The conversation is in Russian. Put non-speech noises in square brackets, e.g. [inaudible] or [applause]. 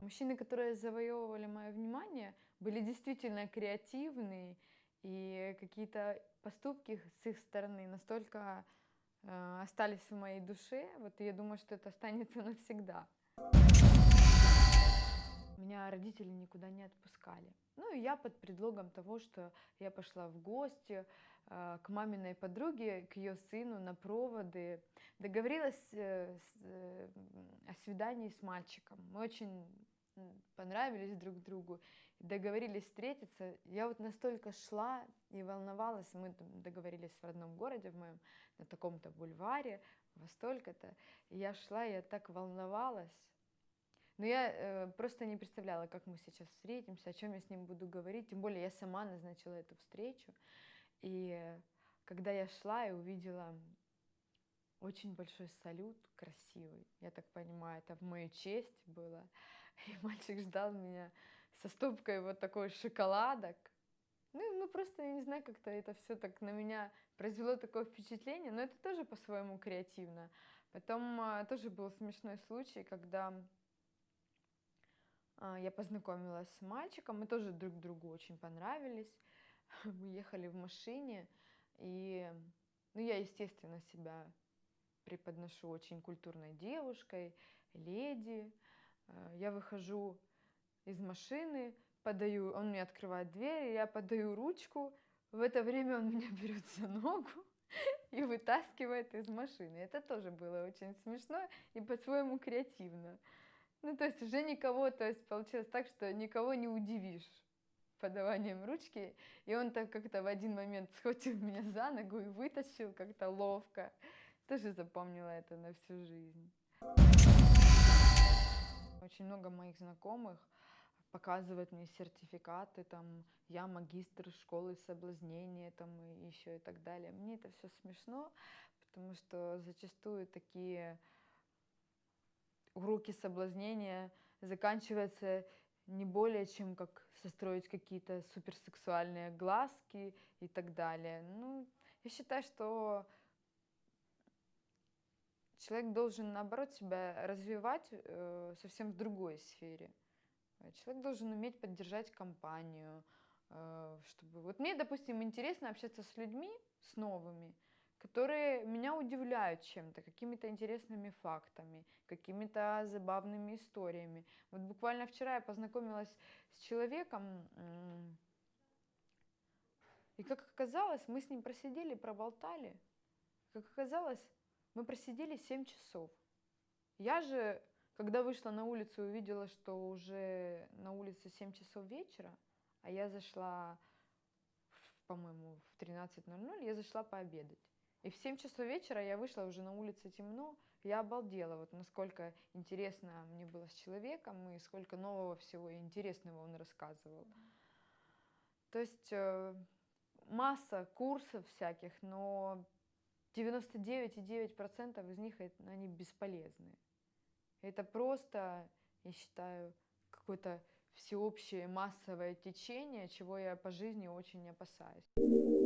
Мужчины, которые завоевывали мое внимание, были действительно креативные, и какие-то поступки с их стороны настолько э, остались в моей душе, вот я думаю, что это останется [laughs] навсегда. Меня родители никуда не отпускали. Ну и я под предлогом того, что я пошла в гости э, к маминой подруге, к ее сыну на проводы, договорилась э, э, о свидании с мальчиком. Мы очень понравились друг другу, договорились встретиться. Я вот настолько шла и волновалась, мы там договорились в родном городе, в моем, на таком-то бульваре, во столько-то. Я шла, я так волновалась. Но я э, просто не представляла, как мы сейчас встретимся, о чем я с ним буду говорить. Тем более я сама назначила эту встречу. И когда я шла и увидела очень большой салют, красивый, я так понимаю, это в мою честь было. И [laughs] мальчик ждал меня со стопкой вот такой шоколадок. Ну, ну просто, я не знаю, как-то это все так на меня произвело такое впечатление, но это тоже по-своему креативно. Потом а, тоже был смешной случай, когда я познакомилась с мальчиком, мы тоже друг другу очень понравились. [laughs] Мы ехали в машине, и ну, я, естественно, себя преподношу очень культурной девушкой, леди. А, Я выхожу из машины, подаю, он мне открывает дверь, я подаю ручку, в это время он меня берет за ногу [laughs] и вытаскивает из машины. Это тоже было очень смешно и по-своему креативно. Ну, то есть уже никого, то есть получилось так, что никого не удивишь подаванием ручки. И он так как-то в один момент схватил [laughs] меня за ногу и вытащил как-то ловко. Тоже запомнила это на всю жизнь. Очень много моих знакомых показывают мне сертификаты, там, я магистр школы соблазнения, там, и еще и так далее. Мне это все смешно, потому что зачастую такие уроки соблазнения заканчиваются не более чем как состроить какие-то суперсексуальные глазки и так далее. Ну, я считаю, что человек должен, наоборот, себя развивать э, совсем в другой сфере. Человек должен уметь поддержать компанию, э, чтобы... Вот мне, допустим, интересно общаться с людьми, с новыми, которые меня удивляют чем-то, какими-то интересными фактами, какими-то забавными историями. Вот буквально вчера я познакомилась с человеком, и как оказалось, мы с ним просидели, проболтали. Как оказалось, мы просидели 7 часов. Я же, когда вышла на улицу увидела, что уже на улице 7 часов вечера, а я зашла, по-моему, в 13.00, я зашла пообедать. И в 7 часов вечера я вышла, уже на улице темно, я обалдела, вот насколько интересно мне было с человеком и сколько нового всего интересного он рассказывал. То есть э, масса курсов всяких, но 99,9% из них они бесполезны. Это просто, я считаю, какое-то всеобщее массовое течение, чего я по жизни очень опасаюсь.